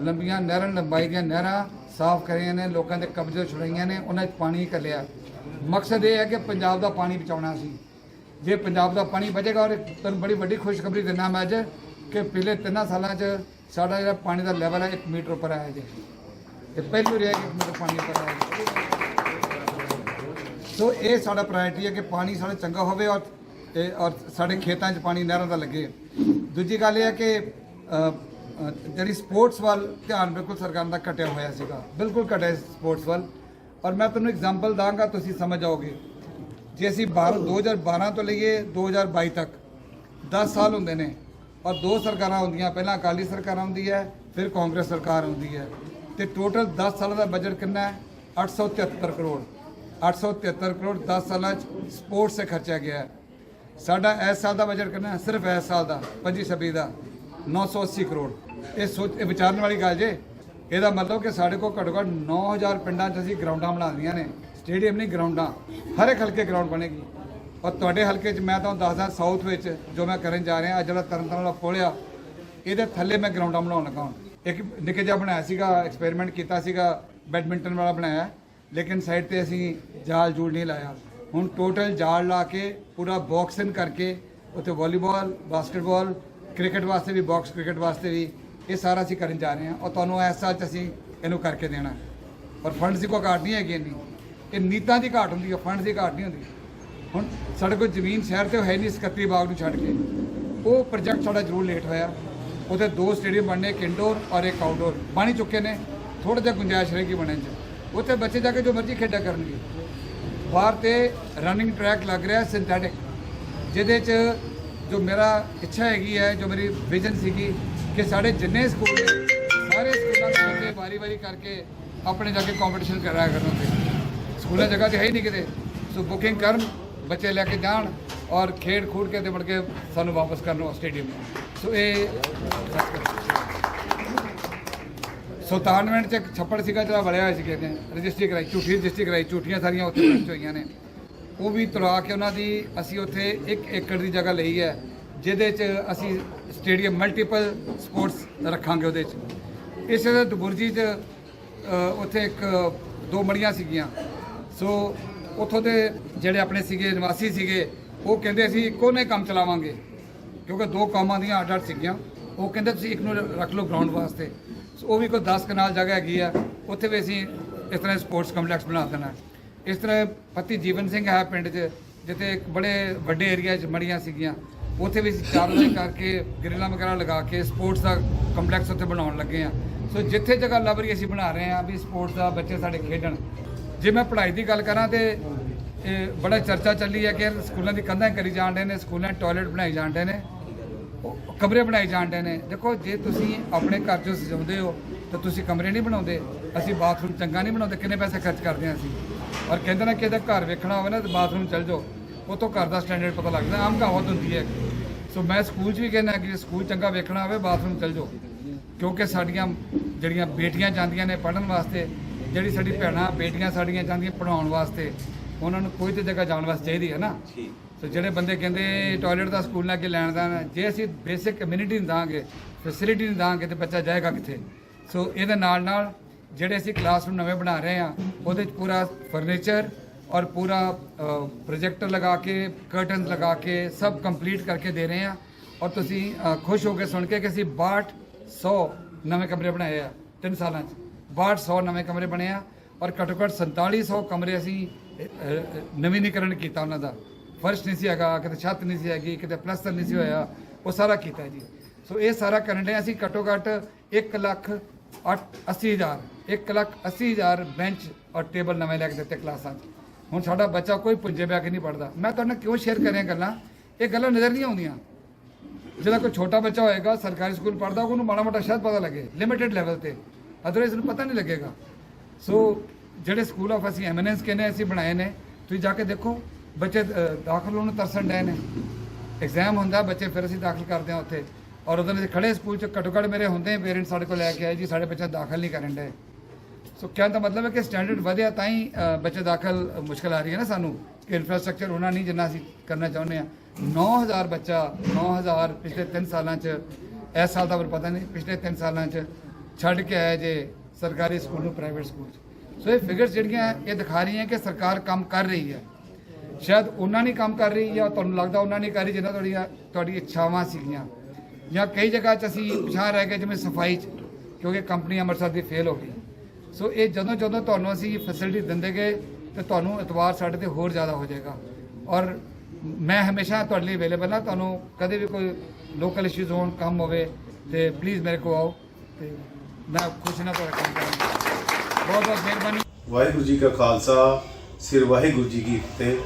ਲੰਬੀਆਂ ਨਹਿਰਾਂ ਲੰਬਾਈ ਦੀਆਂ ਨਹਿਰਾਂ ਸਾਫ਼ ਕਰੀਆਂ ਨੇ, ਲੋਕਾਂ ਦੇ ਕਬਜ਼ੇ ਛੁਡਾਈਆਂ ਨੇ, ਉਹਨਾਂ 'ਚ ਪਾਣੀ ਕੱਲਿਆ ਮਕਸਦ ਇਹ ਹੈ ਕਿ ਪੰਜਾਬ ਦਾ ਪਾਣੀ ਬਚਾਉਣਾ ਸੀ। ਜੇ ਪੰਜਾਬ ਦਾ ਪਾਣੀ ਬਚੇਗਾ ਔਰ ਤੁਹਾਨੂੰ ਬੜੀ ਵੱਡੀ ਖੁਸ਼ਖਬਰੀ ਦਿੰਦਾ ਮੈਂ ਅੱਜ ਕਿ ਪਿਛਲੇ ਤਿੰਨਾਂ ਸਾਲਾਂ 'ਚ ਸਾਡਾ ਜਿਹੜਾ ਪਾਣੀ ਦਾ ਲੈਵਲ ਹੈ 1 ਮੀਟਰ ਉੱਪਰ ਆਇਆ ਜੀ। ਇਹ ਪਹਿਲੀ ਵਾਰੀ ਹੈ ਕਿ 1 ਮੀਟਰ ਪਾਣੀ ਉੱਪਰ ਆਇਆ ਸੋ ਇਹ ਸਾਡਾ ਪ੍ਰਾਇੋਰਟੀ ਹੈ ਕਿ ਪਾਣੀ ਸਾਡਾ ਚੰਗਾ ਹੋਵੇ ਔਰ ਤੇ ਔਰ ਸਾਡੇ ਖੇਤਾਂ 'ਚ ਪਾਣੀ ਨਹਿਰਾਂ ਦਾ ਲੱਗੇ। ਦੂਜੀ ਗੱਲ ਇਹ ਹੈ ਕਿ ਜਿਹੜੀ ਸਪੋਰਟਸ ਵੱਲ ਧਿਆਨ ਬਿਲਕੁਲ ਸਰਕਾਰ ਦਾ ਘਟਿਆ ਹੋਇਆ ਸੀਗਾ, ਬਿਲਕੁਲ ਘਟਿਆ ਸਪੋਰਟਸ ਵੱਲ। ਔਰ ਮੈਂ ਤੁਹਾਨੂੰ ਐਗਜ਼ਾਮਪਲ ਦਾਂਗਾ, ਤੁਸੀਂ ਸਮਝ ਆਓਗੇ। ਜੇ ਅਸੀਂ 12 2012 ਤੋਂ ਲਈਏ 2022 ਤੱਕ 10 ਸਾਲ ਹੁੰਦੇ ਨੇ, ਔਰ ਦੋ ਸਰਕਾਰਾਂ ਹੁੰਦੀਆਂ, ਪਹਿਲਾਂ ਅਕਾਲੀ ਸਰਕਾਰ ਆਉਂਦੀ ਹੈ, ਫਿਰ ਕਾਂਗਰਸ ਸਰਕਾਰ ਆਉਂਦੀ ਹੈ। ਤੇ ਟੋਟਲ 10 ਸਾਲਾਂ ਦਾ ਬਜਟ ਕਿੰਨਾ ਹੈ? 873 ਕਰੋੜ। 873 ਕਰੋੜ 10 ਸਾਲਾਂ ਚ ਸਪੋਰਟਸ ਤੇ ਖਰਚਿਆ ਗਿਆ ਸਾਡਾ ਇਸ ਸਾਲ ਦਾ ਬਜਟ ਕਿੰਨਾ ਸਿਰਫ ਇਸ ਸਾਲ ਦਾ 25 26 ਦਾ। 980 ਕਰੋੜ। ਇਹ ਸੋਚ, ਇਹ ਵਿਚਾਰਨ ਵਾਲੀ ਗੱਲ ਜੇ। ਇਹਦਾ ਮਤਲਬ ਕਿ ਸਾਡੇ ਕੋਲ ਘੱਟੋ ਘੱਟ 9000 ਪਿੰਡਾਂ 'ਚ ਅਸੀਂ ਗਰਾਊਂਡਾਂ ਬਣਾਉਂਦੀਆਂ ਨੇ। ਸਟੇਡੀਅਮ ਨਹੀਂ, ਗਰਾਊਂਡਾਂ। ਹਰ ਇੱਕ ਹਲਕੇ ਗਰਾਊਂਡ ਬਣੇਗੀ। ਔਰ ਤੁਹਾਡੇ ਹਲਕੇ 'ਚ ਮੈਂ ਤੁਹਾਨੂੰ ਦੱਸਦਾ ਸਾਊਥ ਵਿੱਚ ਜੋ ਮੈਂ ਕਰਨ ਜਾ ਰਿਹਾ, ਅੱਜ ਜਿਹੜਾ ਤਰਨਤਾਰਨ ਵਾਲਾ ਪੋਲਿਆ ਇਹਦੇ ਥੱਲੇ ਮੈਂ ਗਰਾਊਂਡਾਂ ਬਣਾਉਣ ਲੱਗਾ ਹਾਂ ਇੱਕ ਨਿੱਕੇ ਜਿਹਾ ਬਣਾਇਆ ਸੀਗਾ ਐਕਸਪੈਰੀਮੈਂਟ ਕੀਤਾ ਸੀਗਾ ਬੈਡਮਿੰਟਨ ਵਾਲਾ ਬਣਾਇਆ। ਲੇਕਿਨ ਸਾਈਡ ਤੇ ਅਸੀਂ ਜਾਲ ਜੂਲ ਨਹੀਂ ਲਾਇਆ। ਹੁਣ ਟੋਟਲ ਜਾਲ ਲਾ ਕੇ, ਪੂਰਾ ਬਾਕਸਿੰਗ ਕਰਕੇ, ਉੱਥੇ ਵਾਲੀਬਾਲ ਬਾਸਕਟਬਾਲ ਕ੍ਰਿਕਟ ਵਾਸਤੇ ਵੀ ਬਾਕਸ ਕ੍ਰਿਕਟ ਵਾਸਤੇ ਵੀ, ਇਹ ਸਾਰਾ ਅਸੀਂ ਕਰਨ ਜਾ ਰਹੇ ਹਾਂ। ਔਰ ਤੁਹਾਨੂੰ ਇਸ ਸਾਲ 'ਚ ਅਸੀਂ ਇਹਨੂੰ ਕਰਕੇ ਦੇਣਾ। ਹੈ। ਔਰ ਫੰਡਸ ਦੀ ਕੋਈ ਘਾਟ ਨਹੀਂ ਹੈਗੀ ਇੰਨੀ। ਇਹ ਨੀਤਾਂ ਦੀ ਘਾਟ ਹੁੰਦੀ ਹੈ ਫੰਡਸ ਦੀ ਘਾਟ ਨਹੀਂ ਹੁੰਦੀ। ਹੁਣ ਸਾਡੇ ਕੋਲ ਜ਼ਮੀਨ ਸ਼ਹਿਰ ਤੇ ਹੈ ਨਹੀਂ, ਸਕੱਤਰੀ ਬਾਗ ਨੂੰ ਛੱਡ ਕੇ। ਉਹ ਪ੍ਰੋਜੈਕਟ ਸਾਡਾ ਜ਼ਰੂਰ ਲੇਟ ਹੋਇਆ। ਉਹਦੇ ਦੋ ਸਟੇਡੀਅਮ ਬਣਨੇ, ਇੱਕ ਇਨਡੋਰ ਔਰ ਇੱਕ ਆਊਟਡੋਰ ਬਣ ਚੁੱਕੇ ਨੇ। ਥੋੜਾ ਜਿਹਾ ਗੁੰਜਾਇਸ਼ ਰਹੇਗੀ ਬਣਨ 'ਚ। ਉੱਥੇ ਬੱਚੇ ਜਾ ਕੇ ਜੋ ਮਰਜ਼ੀ ਖੇਡਾਂ ਕਰਨਗੇ। ਬਾਹਰ ਤੇ ਰਨਿੰਗ ਟਰੈਕ ਲੱਗ ਰਿਹਾ ਸਿੰਥੈਟਿਕ ਜਿਹਦੇ 'ਚ ਜੋ ਮੇਰਾ ਇੱਛਾ ਹੈਗੀ ਹੈ, ਜੋ ਮੇਰੀ ਵਿਜ਼ਨ ਸੀਗੀ ਕਿ ਸਾਡੇ ਜਿੰਨੇ ਸਕੂਲ ਨੇ, ਸਾਰੇ ਸਕੂਲਾਂ ਦੇ ਬੱਚੇ ਵਾਰੀ-ਵਾਰੀ ਕਰਕੇ ਆਪਣੇ ਜਾ ਕੇ ਕੰਪੀਟੀਸ਼ਨ ਕਰਾਇਆ ਕਰਨ ਉੱਤੇ। ਸਕੂਲਾਂ ਜਗ੍ਹਾ ਤੇ ਹੈ ਹੀ ਨਹੀਂ ਕਿਤੇ। ਸੋ ਬੁਕਿੰਗ ਕਰਨ, ਬੱਚੇ ਲੈ ਕੇ ਜਾਣ ਔਰ ਖੇਡ ਖੂਡ ਕੇ ਤੇ ਮੁੜ ਕੇ ਸਾਨੂੰ ਵਾਪਸ ਕਰਨ ਉਹ ਸਟੇਡੀਅਮ ਸੋ ਇਹ ਸੁਲਤਾਨਵਿੰਡ ਚ ਇੱਕ ਛੱਪੜ ਸੀਗਾ ਜਿਹੜਾ ਵੜਿਆ ਹੋਇਆ ਸੀ ਕਹਿੰਦੇ ਰਜਿਸਟਰੀ ਕਰਾਈ, ਝੂਠੀ ਰਜਿਸਟਰੀ ਕਰਾਈ, ਝੂਠੀਆਂ ਸਾਰੀਆਂ ਉੱਥੇ ਹੋਈਆਂ ਨੇ। ਉਹ ਵੀ ਤੁਰਾ ਕੇ ਉਹਨਾਂ ਦੀ ਅਸੀਂ ਉੱਥੇ 1 ਏਕੜ ਦੀ ਜਗ੍ਹਾ ਲਈ ਹੈ, ਜਿਹਦੇ 'ਚ ਅਸੀਂ ਸਟੇਡੀਅਮ ਮਲਟੀਪਲ ਸਪੋਰਟਸ ਰੱਖਾਂਗੇ ਉਹਦੇ 'ਚ। ਇਸੇ ਤਰ੍ਹਾਂ ਦਬੁਰਜੀ 'ਚ ਉੱਥੇ ਇੱਕ, ਦੋ ਮੜੀਆਂ ਸੀਗੀਆਂ। ਸੋ ਉੱਥੋਂ ਦੇ ਜਿਹੜੇ ਆਪਣੇ ਸੀਗੇ, ਨਿਵਾਸੀ ਸੀਗੇ, ਉਹ ਕਹਿੰਦੇ ਅਸੀਂ ਇੱਕੋ ਨੇ ਕੰਮ ਚਲਾਵਾਂਗੇ, ਕਿਉਂਕਿ ਦੋ ਕੰਮਾਂ ਦੀਆਂ ਅੱਡ ਅੱਡ ਸੀਗੀਆਂ। ਉਹ ਕਹਿੰਦੇ ਤੁਸੀਂ ਇੱਕ ਨੂੰ ਰੱਖ ਲਓ ਗਰਾਊਂਡ ਵਾਸਤੇ। ਸੋ ਉਹ ਵੀ ਕੋਈ 10 ਕਨਾਲ ਜਗ੍ਹਾ ਹੈਗੀ ਆ, ਉੱਥੇ ਵੀ ਅਸੀਂ ਇਸ ਤਰ੍ਹਾਂ ਸਪੋਰਟਸ ਕੰਪਲੈਕਸ ਬਣਾ ਦੇਣਾ। ਇਸ ਤਰ੍ਹਾਂ ਪਤੀ ਜੀਵਨ ਸਿੰਘ ਹੈ ਪਿੰਡ 'ਚ, ਜਿੱਥੇ ਇੱਕ ਬੜੇ ਵੱਡੇ ਏਰੀਆ 'ਚ ਮੜੀਆਂ ਸੀਗੀਆਂ। ਉੱਥੇ ਵੀ ਅਸੀਂ ਚਾਰ ਕਰਕੇ ਗ੍ਰਿਲਾਂ ਵਗੈਰਾ ਲਗਾ ਕੇ ਸਪੋਰਟਸ ਦਾ ਕੰਪਲੈਕਸ ਉੱਥੇ ਬਣਾਉਣ ਲੱਗੇ ਆ ਸੋ ਜਿੱਥੇ ਜਗ੍ਹਾ ਲੱਭ ਰਹੀ ਅਸੀਂ ਬਣਾ ਰਹੇ ਆ ਵੀ ਸਪੋਰਟਸ ਦਾ ਬੱਚੇ ਸਾਡੇ ਖੇਡਣ। ਜੇ ਮੈਂ ਪੜ੍ਹਾਈ ਦੀ ਗੱਲ ਕਰਾਂ ਤੇ, ਇਹ ਬੜਾ ਚਰਚਾ ਚੱਲੀ ਹੈ ਕਿ ਸਕੂਲਾਂ ਦੀ ਕੰਧਾਂ ਕਰੀ ਜਾਣ ਨੇ, ਸਕੂਲਾਂ ਟਾਇਲਟ ਬਣਾਈ ਜਾਣ ਰਹੇ ਨੇ ਕਮਰੇ ਬਣਾਏ ਜਾਂਦੇ ਨੇ। ਦੇਖੋ, ਜੇ ਤੁਸੀਂ ਆਪਣੇ ਘਰ 'ਚ ਸਜਾਉਂਦੇ ਹੋ, ਤਾਂ ਤੁਸੀਂ ਕਮਰੇ ਨਹੀਂ ਬਣਾਉਂਦੇ। ਅਸੀਂ ਬਾਥਰੂਮ ਚੰਗਾ ਨਹੀਂ ਬਣਾਉਂਦੇ, ਕਿੰਨੇ ਪੈਸੇ ਖਰਚ ਕਰਦੇ ਹਾਂ ਅਸੀਂ। ਔਰ ਕਹਿੰਦੇ ਨੇ ਕਿ ਇਹਦਾ ਘਰ ਵੇਖਣਾ ਹੋਵੇ ਨਾ ਤਾਂ ਬਾਥਰੂਮ ਚੱਲ ਜਾਓ ਉਹ ਤੋਂ ਘਰ ਦਾ ਸਟੈਂਡਰਡ ਪਤਾ ਲੱਗਦਾ ਆਮ ਕਹਾਵਤ ਹੁੰਦੀ ਹੈ। ਸੋ ਮੈਂ ਸਕੂਲ 'ਚ ਵੀ ਕਹਿੰਦਾ ਕਿ ਸਕੂਲ ਚੰਗਾ ਵੇਖਣਾ ਹੋਵੇ ਬਾਥਰੂਮ ਚੱਲ ਜਾਓ। ਕਿਉਂਕਿ ਸਾਡੀਆਂ ਜਿਹੜੀਆਂ ਬੇਟੀਆਂ ਜਾਂਦੀਆਂ ਨੇ ਪੜ੍ਹਨ ਵਾਸਤੇ ਜਿਹੜੀ ਸਾਡੀ ਭੈਣਾਂ ਬੇਟੀਆਂ ਸਾਡੀਆਂ ਜਾਂਦੀਆਂ ਪੜਾਉਣ ਵਾਸਤੇ ਉਹਨਾਂ ਨੂੰ ਕੋਈ ਤੇ ਜਗ੍ਹਾ ਜਾਣ ਵਾਸਤੇ ਚਾਹੀਦੀ ਹੈ ਨਾ। ਸੋ ਜਿਹੜੇ ਬੰਦੇ ਕਹਿੰਦੇ ਟਾਇਲਟ ਦਾ ਸਕੂਲ ਨਾਲ ਅੱਗੇ ਲੈਣ ਦਾ ਜੇ ਅਸੀਂ ਬੇਸਿਕ ਕਮਿਊਨਿਟੀ ਨਹੀਂ ਦਾਂਗੇ ਫੈਸਿਲਿਟੀ ਨਹੀਂ ਦਾਂਗੇ ਤੇ ਬੱਚਾ ਜਾਏਗਾ ਕਿੱਥੇ? ਸੋ ਇਹਦੇ ਨਾਲ ਨਾਲ ਜਿਹੜੇ ਅਸੀਂ ਕਲਾਸਰੂਮ ਨਵੇਂ ਬਣਾ ਰਹੇ ਆ ਉਹਦੇ 'ਚ ਪੂਰਾ ਫਰਨੀਚਰ ਔਰ ਪੂਰਾ ਪ੍ਰੋਜੈਕਟਰ ਲਗਾ ਕੇ ਕਰਟਨ ਲਗਾ ਕੇ ਸਭ ਕੰਪਲੀਟ ਕਰਕੇ ਦੇ ਰਹੇ ਆ ਔਰ ਤੁਸੀਂ ਖੁਸ਼ ਹੋ ਕੇ ਸੁਣ ਕੇ ਕਿ ਅਸੀਂ 62 100 ਨਵੇਂ ਕਮਰੇ ਬਣਾਏ ਆ 3 ਸਾਲਾਂ 'ਚ। 62 100 ਨਵੇਂ ਕਮਰੇ ਬਣੇ ਆ ਔਰ ਘੱਟੋ ਘੱਟ 4700 ਕਮਰੇ ਅਸੀਂ ਨਵੀਨੀਕਰਨ ਕੀਤਾ ਉਹਨਾਂ ਦਾ। ਫਰਸ਼ ਨਹੀਂ ਸੀ ਹੈਗਾ, ਕਿਤੇ ਛੱਤ ਨਹੀਂ ਸੀ ਹੈਗੀ, ਕਿਤੇ ਪਲਸਤਰ ਨਹੀਂ ਸੀ ਹੋਇਆ, ਉਹ ਸਾਰਾ ਕੀਤਾ ਜੀ। ਸੋ ਇਹ ਸਾਰਾ ਕਰਨ ਦੇ ਅਸੀਂ ਘੱਟੋ ਘੱਟ 1 ਲੱਖ 80 ਹਜ਼ਾਰ 1 ਲੱਖ 80 ਹਜ਼ਾਰ ਬੈਂਚ ਔਰ ਟੇਬਲ ਨਵੇਂ ਲੈ ਕੇ ਦਿੱਤੇ ਕਲਾਸਾਂ 'ਚ। ਹੁਣ ਸਾਡਾ ਬੱਚਾ ਕੋਈ ਪੁੰਜੇ ਬੈ ਕੇ ਨਹੀਂ ਪੜਦਾ ਮੈਂ ਤੁਹਾਡੇ ਨਾਲ ਕਿਉਂ ਸ਼ੇਅਰ ਕਰਿਆ ਗੱਲਾਂ? ਇਹ ਗੱਲਾਂ ਨਜ਼ਰ ਨਹੀਂ ਆਉਂਦੀਆਂ। ਜਿਹੜਾ ਕੋਈ ਛੋਟਾ ਬੱਚਾ ਹੋਏਗਾ, ਸਰਕਾਰੀ ਸਕੂਲ ਪੜਦਾ ਉਹਨੂੰ ਮਾੜਾ ਮੋਟਾ ਸ਼ਾਇਦ ਪਤਾ ਲੱਗੇ ਲਿਮਿਟਿਡ ਲੈਵਲ ਤੇ। ਅਦਰਵਾਈਜ਼ ਨੂੰ ਪਤਾ ਨਹੀਂ ਲੱਗੇਗਾ। ਸੋ ਜਿਹੜੇ ਸਕੂਲ ਆਫ ਅਸੀਂ ਐਮੀਨੈਂਸ ਕਹਿੰਦੇ ਅਸੀਂ ਬਣਾਏ ਨੇ। ਤੁਸੀਂ ਜਾ ਕੇ ਦੇਖੋ, ਬੱਚੇ ਦਾਖਲ ਹੋਣ ਨੂੰ ਤਰਸਣ ਡਏ ਨੇ। ਐਗਜ਼ਾਮ ਹੁੰਦਾ, ਬੱਚੇ ਫਿਰ ਅਸੀਂ ਦਾਖਲ ਕਰਦੇ ਹਾਂ ਉੱਥੇ। ਔਰ ਉਦੋਂ ਅਸੀਂ ਖੜੇ ਸਕੂਲ ਚ ਘੱਟੋ ਘੱਟ ਮੇਰੇ ਹੁੰਦੇ ਪੇਰੈਂਟਸ ਸਾਡੇ ਕੋਲ ਲੈ ਕੇ ਆਏ ਜੀ ਸਾਡੇ ਬੱਚਾ ਦਾਖਲ ਨਹੀਂ ਕਰਨ ਡਏ। ਸੋ ਕਹਿਣ ਦਾ ਮਤਲਬ ਹੈ ਕਿ ਸਟੈਂਡਰਡ ਵਧਿਆ ਤਾਂ ਹੀ ਬੱਚੇ ਦਾਖਲ ਅ, ਮੁਸ਼ਕਲ ਆ ਰਹੀ ਹੈ ਨਾ ਸਾਨੂੰ। ਕਿ ਇਨਫਰਾਸਟ੍ਰਕਚਰ ਉਹਨਾਂ ਨਹੀਂ ਜਿੰਨਾ ਅਸੀਂ ਕਰਨਾ ਚਾਹੁੰਦੇ ਆ 9000 ਬੱਚਾ 9000 ਪਿਛਲੇ 3 ਸਾਲਾਂ ਚ ਇਸ ਸਾਲ ਦਾ ਮੈਨੂੰ ਪਤਾ ਨਹੀਂ ਪਿਛਲੇ 3 ਸਾਲਾਂ ਚ ਛੱਡ ਕੇ ਆਇਆ ਜੇ ਸਰਕਾਰੀ ਸਕੂਲ ਨੂੰ ਪ੍ਰਾਈਵੇਟ ਸਕੂਲ ਚ। ਸੋ ਇਹ ਫਿਗਰਸ ਜਿਹੜੀਆਂ ਇਹ ਦਿਖਾ ਰਹੀਆਂ ਕਿ ਸਰਕਾਰ ਕੰਮ ਕਰ ਰਹੀ ਹੈ। ਸ਼ਾਇਦ ਉਹਨਾਂ ਨਹੀਂ ਕੰਮ ਕਰ ਰਹੀ ਜਾਂ ਤੁਹਾਨੂੰ ਲੱਗਦਾ ਉਹਨਾਂ ਨਹੀਂ ਕਰ ਰਹੀ ਜਿੰਨਾ ਤੁਹਾਡੀਆਂ ਤੁਹਾਡੀ ਇੱਛਾਵਾਂ ਸੀਗੀਆਂ। ਜਾਂ ਕਈ ਜਗ੍ਹਾ 'ਚ ਅਸੀਂ ਪਿਛਾਂ ਰਹਿ ਗਏ ਜਿਵੇਂ ਸਫ਼ਾਈ 'ਚ, ਕਿਉਂਕਿ ਕੰਪਨੀ ਅੰਮ੍ਰਿਤਸਰ ਦੀ ਫੇਲ ਹੋ ਗਈ। ਸੋ ਇਹ ਜਦੋਂ ਜਦੋਂ ਤੁਹਾਨੂੰ ਅਸੀਂ ਫੈਸਿਲਿਟੀ ਦਿੰਦੇ ਗਏ, ਤੇ ਤੁਹਾਨੂੰ ਇਤਵਾਰ ਸਾਡੇ ਤੇ ਹੋਰ ਜ਼ਿਆਦਾ ਹੋ ਜਾਏਗਾ। ਔਰ ਮੈਂ ਹਮੇਸ਼ਾ ਤੁਹਾਡੇ ਲਈ ਅਵੇਲੇਬਲ ਹਾਂ, ਤੁਹਾਨੂੰ ਕਦੇ ਵੀ ਕੋਈ ਲੋਕਲ ਇਸ਼ੂਜ਼ ਹੋਣ, ਕੰਮ ਹੋਵੇ, ਤੇ ਪਲੀਜ਼ ਮੇਰੇ ਕੋਲ ਆਓ, ਤੇ ਮੈਂ ਖੁਸ਼ ਨਾ ਤੁਹਾਡਾ ਕੰਮ ਕਰਾਂਗਾ ਬਹੁਤ ਬਹੁਤ ਮਿਹਰਬਾਨੀ। ਵਾਹਿਗੁਰੂ ਜੀ ਕਾ ਖਾਲਸਾ, ਸਿਰ ਵਾਹਿਗੁਰੂ ਜੀ ਕੀ ਫਤਿਹ।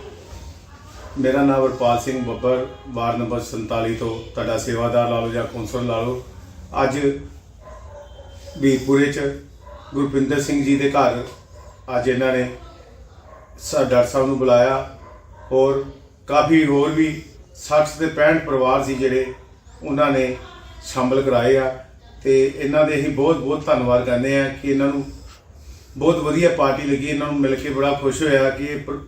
ਮੇਰਾ ਨਾਮ ਵਰਪਾਲ ਸਿੰਘ ਬੱਬਰ, ਵਾਰਡ ਨੰਬਰ 47 ਤੋਂ ਤੁਹਾਡਾ ਸੇਵਾਦਾਰ ਲਾ ਲਓ ਜਾਂ ਕੌਂਸਲਰ ਲਾ ਲਓ। ਅੱਜ ਵੀਰਪੁਰੇ ਚ ਗੁਰਪਿੰਦਰ ਸਿੰਘ ਜੀ ਦੇ ਘਰ ਅੱਜ ਇਹਨਾਂ ਨੇ ਸਾ, ਡਾਕਟਰ ਸਾਹਿਬ ਨੂੰ ਬੁਲਾਇਆ ਔਰ ਕਾਫੀ ਹੋਰ ਵੀ 60 ਤੇ 65 ਪਰਿਵਾਰ ਸੀ ਜਿਹੜੇ ਉਹਨਾਂ ਨੇ ਸ਼ਾਮਲ ਕਰਾਏ ਆ ਤੇ ਇਹਨਾਂ ਦੇ ਅਸੀਂ ਬਹੁਤ ਬਹੁਤ ਧੰਨਵਾਦ ਕਰਦੇ ਆ ਕਿ ਇਹਨਾਂ ਨੂੰ ਬਹੁਤ ਵਧੀਆ ਪਾਰਟੀ ਲੱਗੀ, ਇਹਨਾਂ ਨੂੰ ਮਿਲ ਕੇ ਬੜਾ ਖੁਸ਼ ਹੋਇਆ ਕਿ ਇਹ ਪ-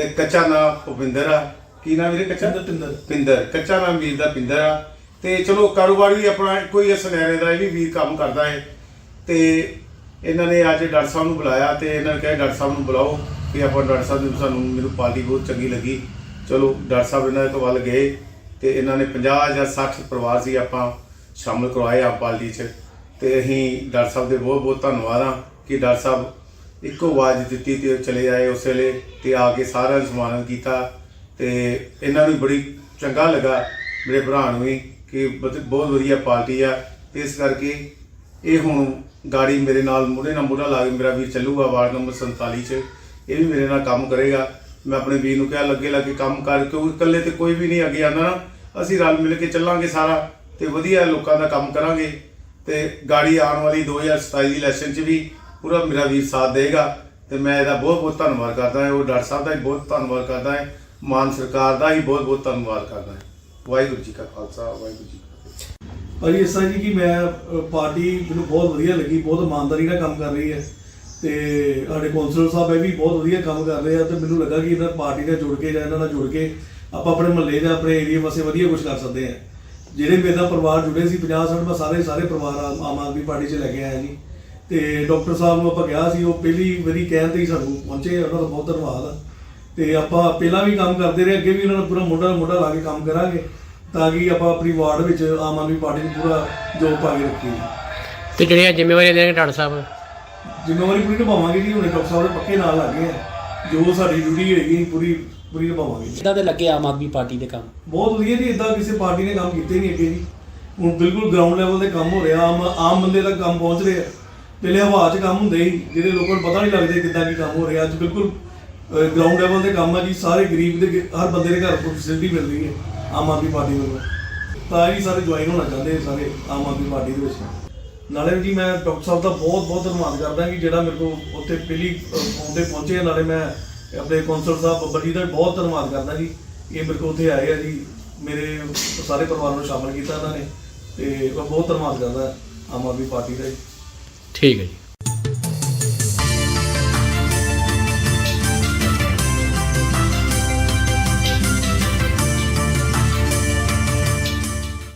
ਤੇ ਕੱਚਾ ਨਾਮ ਭੁਪਿੰਦਰ ਆ। ਕੀ ਨਾਮ ਵੀਰੇ? ਕੱਚਾ? ਪਿੰਦਰ। ਪਿੰਦਰ। ਕੱਚਾ ਨਾਮ ਵੀਰ ਦਾ ਪਿੰਦਰ ਆ। ਤੇ ਚਲੋ ਕਾਰੋਬਾਰ ਵੀ ਆਪਣਾ ਕੋਈ ਸੁਨਹਿਰੇ ਦਾ ਇਹ ਵੀ ਵੀਰ ਕੰਮ ਕਰਦਾ ਹੈ ਤੇ ਇਹਨਾਂ ਨੇ ਅੱਜ ਡਾਕਟਰ ਸਾਹਿਬ ਨੂੰ ਬੁਲਾਇਆ ਤੇ ਇਹਨਾਂ ਨੇ ਕਿਹਾ ਡਾਕਟਰ ਸਾਹਿਬ ਨੂੰ ਬੁਲਾਓ ਕਿ ਆਪਾਂ ਡਾਕਟਰ ਸਾਹਿਬ ਨੂੰ ਸਾਨੂੰ ਮੈਨੂੰ ਪਾਰਟੀ ਬਹੁਤ ਚੰਗੀ ਲੱਗੀ। ਚਲੋ ਡਾਕਟਰ ਸਾਹਿਬ ਇਹਨਾਂ ਦੇ ਤੋਂ ਵੱਲ ਗਏ ਤੇ ਇਹਨਾਂ ਨੇ 50 ਜਾਂ 60 ਪਰਿਵਾਰ ਸੀ ਆਪਾਂ ਸ਼ਾਮਲ ਕਰਵਾਏ ਆ ਪਾਰਟੀ 'ਚ। ਤੇ ਅਸੀਂ ਡਾਕਟਰ ਸਾਹਿਬ ਦੇ ਬਹੁਤ ਬਹੁਤ ਧੰਨਵਾਦ ਆ ਕਿ ਡਾਕਟਰ ਸਾਹਿਬ ਇੱਕੋ ਆਵਾਜ਼ ਦਿੱਤੀ ਤੇ ਉਹ ਚਲੇ ਆਏ ਉਸ ਵੇਲੇ ਤੇ ਆ ਕੇ ਸਾਰਿਆਂ ਨੂੰ ਸਨਮਾਨਿਤ ਕੀਤਾ ਤੇ ਇਹਨਾਂ ਨੂੰ ਬੜੀ ਚੰਗਾ ਲੱਗਾ, ਮੇਰੇ ਭਰਾ ਨੂੰ ਵੀ, ਕਿ ਬਹੁਤ ਵਧੀਆ ਪਾਰਟੀ ਆ। ਤੇ ਇਸ ਕਰਕੇ ਇਹ ਹੁਣ ਗਾੜੀ ਮੇਰੇ ਨਾਲ ਮੋਢੇ ਨਾਲ ਮੂਹਰਾ ਲਾ ਕੇ ਮੇਰਾ ਵੀਰ ਚੱਲੂਗਾ ਵਾਰਡ ਨੰਬਰ 47 ਚ, ਇਹ ਵੀ ਮੇਰੇ ਨਾਲ ਕੰਮ ਕਰੇਗਾ। ਮੈਂ ਆਪਣੇ ਵੀਰ ਨੂੰ ਕਿਹਾ, ਲੱਗੇ ਲੱਗੇ ਕੰਮ ਕਰ ਕਿਉਂਕਿ ਇਕੱਲੇ ਤੇ ਕੋਈ ਵੀ ਨਹੀਂ ਅੱਗੇ ਆਉਂਦਾ ਨਾ, ਅਸੀਂ ਰਲ ਮਿਲ ਕੇ ਚੱਲਾਂਗੇ ਸਾਰਾ ਤੇ ਵਧੀਆ ਲੋਕਾਂ ਦਾ ਕੰਮ ਕਰਾਂਗੇ। ਤੇ ਗਾੜੀ ਆਉਣ ਵਾਲੀ 2027 ਦੀ ਇਲੈਕਸ਼ਨ 'ਚ ਵੀ ਪੂਰਾ ਮੇਰਾ ਵੀਰ ਸਾਥ ਦੇਗਾ ਤੇ ਮੈਂ ਇਹਦਾ ਬਹੁਤ ਬਹੁਤ ਧੰਨਵਾਦ ਕਰਦਾ ਹਾਂ। ਉਹ ਡਾਕਟਰ ਸਾਹਿਬ ਦਾ ਵੀ ਬਹੁਤ ਧੰਨਵਾਦ ਕਰਦਾ ਹਾਂ। ਮਾਨ ਸਰਕਾਰ ਦਾ ਵੀ ਬਹੁਤ ਬਹੁਤ ਧੰਨਵਾਦ ਕਰਦਾ ਹਾਂ। ਵਾਹਿਗੁਰੂ ਜੀ ਕਾ ਖਾਲਸਾ, ਵਾਹਿਗੁਰੂ ਜੀ ਕੀ ਫਤਿਹ। ਭਾਜੀ, ਇਸ ਤਰ੍ਹਾਂ ਜੀ ਕਿ ਮੈਂ ਪਾਰਟੀ ਮੈਨੂੰ ਬਹੁਤ ਵਧੀਆ ਲੱਗੀ, ਬਹੁਤ ਇਮਾਨਦਾਰੀ ਨਾਲ ਕੰਮ ਕਰ ਰਹੀ ਹੈ। ਤੇ ਸਾਡੇ ਕੌਂਸਲਰ ਸਾਹਿਬ ਇਹ ਵੀ ਬਹੁਤ ਵਧੀਆ ਕੰਮ ਕਰ ਰਹੇ ਆ ਤੇ ਮੈਨੂੰ ਲੱਗਾ ਕਿ ਇਹਨਾਂ ਪਾਰਟੀ ਨਾਲ ਜੁੜ ਕੇ ਜਾਂ ਇਹਨਾਂ ਨਾਲ ਜੁੜ ਕੇ ਆਪਾਂ ਆਪਣੇ ਮਹੱਲੇ ਜਾਂ ਆਪਣੇ ਏਰੀਆ ਵਾਸਤੇ ਵਧੀਆ ਕੁਝ ਕਰ ਸਕਦੇ ਆ ਜਿਹੜੇ ਮੇਰੇ ਪਰਿਵਾਰ ਜੁੜੇ ਸੀ 50 60 ਮੈਂ ਸਾਰੇ ਸਾਰੇ ਪਰਿਵਾਰ ਆਮ ਆਦਮੀ ਪਾਰਟੀ 'ਚ ਲੈ ਕੇ ਆਇਆ ਜੀ। ਤੇ ਡਾਕਟਰ ਸਾਹਿਬ ਨੂੰ ਆਪਾਂ ਕਿਹਾ ਸੀ ਉਹ ਪਹਿਲੀ ਵਾਰੀ ਕਹਿਣ ਤੇ ਹੀ ਸਾਨੂੰ ਪਹੁੰਚੇ ਉਹਨਾਂ ਦਾ ਬਹੁਤ ਧੰਨਵਾਦ। ਆ ਤੇ ਆਪਾਂ ਪਹਿਲਾਂ ਵੀ ਕੰਮ ਕਰਦੇ ਰਹੇ ਅੱਗੇ ਵੀ ਉਹਨਾਂ ਨਾਲ ਪੂਰਾ ਮੋਢਾ ਮੋਢਾ ਲਾ ਕੇ ਕੰਮ ਕਰਾਂਗੇ ਤਾਂ ਕਿ ਆਪਾਂ ਆਪਣੀ ਵਾਰਡ ਵਿੱਚ ਆਮ ਆਦਮੀ ਪਾਰਟੀ ਨੂੰ ਪੂਰਾ ਜੋਗ ਪਾ ਕੇ ਰੱਖੀਏ। ਤੇ ਜਿਹੜੀਆਂ ਜ਼ਿੰਮੇਵਾਰੀਆਂ ਦੇਣਗੇ ਡਾਕਟਰ ਸਾਹਿਬ? ਜ਼ਿੰਮੇਵਾਰੀ ਪੂਰੀ ਨਿਭਾਵਾਂਗੇ ਜੀ ਹੁਣੇ ਡਾਕਟਰ ਸਾਹਿਬ ਦੇ ਪੱਕੇ ਨਾਲ ਲੱਗੇ ਆ। ਜੋ ਸਾਡੀ ਡਿਊਟੀ ਹੈਗੀ ਪੂਰੀ ਪੂਰੀ ਨਿਭਾਵਾਂਗੇ ਕਿੱਦਾਂ ਦੇ ਲੱਗੇ ਆਮ ਆਦਮੀ ਪਾਰਟੀ ਦੇ ਕੰਮ? ਬਹੁਤ ਵਧੀਆ ਜੀ ਇਦਾਂ ਕਿਸੇ ਪਾਰਟੀ ਨੇ ਕੰਮ ਕੀਤੇ ਨਹੀਂ ਅੱਗੇ ਜੀ। ਹੁਣ ਬਿਲਕੁਲ ਗਰਾਊਂਡ ਲੈਵਲ ਤੇ ਕੰਮ ਹੋ ਰਿਹਾ ਆਮ ਆਮ ਬੰਦੇ ਤੱਕ ਕੰਮ ਪਹੁੰਚ ਰਿਹਾ ਪਹਿਲੇ ਹਵਾ 'ਚ ਕੰਮ ਹੁੰਦੇ ਸੀ ਜਿਹੜੇ ਲੋਕਾਂ ਨੂੰ ਪਤਾ ਨਹੀਂ ਲੱਗਦੇ ਕਿੱਦਾਂ ਕੀ ਕੰਮ ਹੋ ਰਿਹਾ। ਅੱਜ ਬਿਲਕੁਲ ਗਰਾਊਂਡ ਲੈਵਲ ਤੇ ਕੰਮ ਆ ਜੀ, ਸਾਰੇ ਗਰੀਬ ਦੇ ਹਰ ਬੰਦੇ ਦੇ ਘਰ ਫੈਸਿਲਿਟੀ ਮਿਲ ਰਹੀ ਹੈ ਆਮ ਆਦਮੀ ਪਾਰਟੀ ਵੱਲੋਂ। ਤਾਂ ਇਹ ਸਾਰੇ ਜੁਆਇਨ ਹੋਣਾ ਚਾਹੁੰਦੇ ਸਾਰੇ ਆਮ ਆਦਮੀ ਪਾਰਟੀ ਦੇ ਵਿੱਚ। ਨਾਲੇ ਜੀ ਮੈਂ ਡਾਕਟਰ ਸਾਹਿਬ ਦਾ ਬਹੁਤ ਬਹੁਤ ਧੰਨਵਾਦ ਕਰਦਾ ਕਿ ਜਿਹੜਾ ਮੇਰੇ ਕੋਲ ਉੱਥੇ ਪਹਿਲੀ ਫੋਨ ਤੇ ਪਹੁੰਚੇ ਆ। ਨਾਲੇ ਮੈਂ ਆਪਣੇ ਕੌਂਸਲ ਸਾਹਿਬ ਬੱਬਰ ਜੀ ਦਾ ਬਹੁਤ ਧੰਨਵਾਦ ਕਰਦਾ ਜੀ। ਇਹ ਮੇਰੇ ਕੋਲ ਉੱਥੇ ਆਏ ਆ ਜੀ, ਮੇਰੇ ਸਾਰੇ ਪਰਿਵਾਰ ਨੂੰ ਸ਼ਾਮਲ ਕੀਤਾ ਇਹਨਾਂ ਨੇ। ਤੇ ਮੈਂ ਬਹੁਤ ਧੰਨਵਾਦ ਕਰਦਾ ਆਮ ਆਦਮੀ ਪਾਰਟੀ ਦਾ ਜੀ। ਠੀਕ ਹੈ ਜੀ।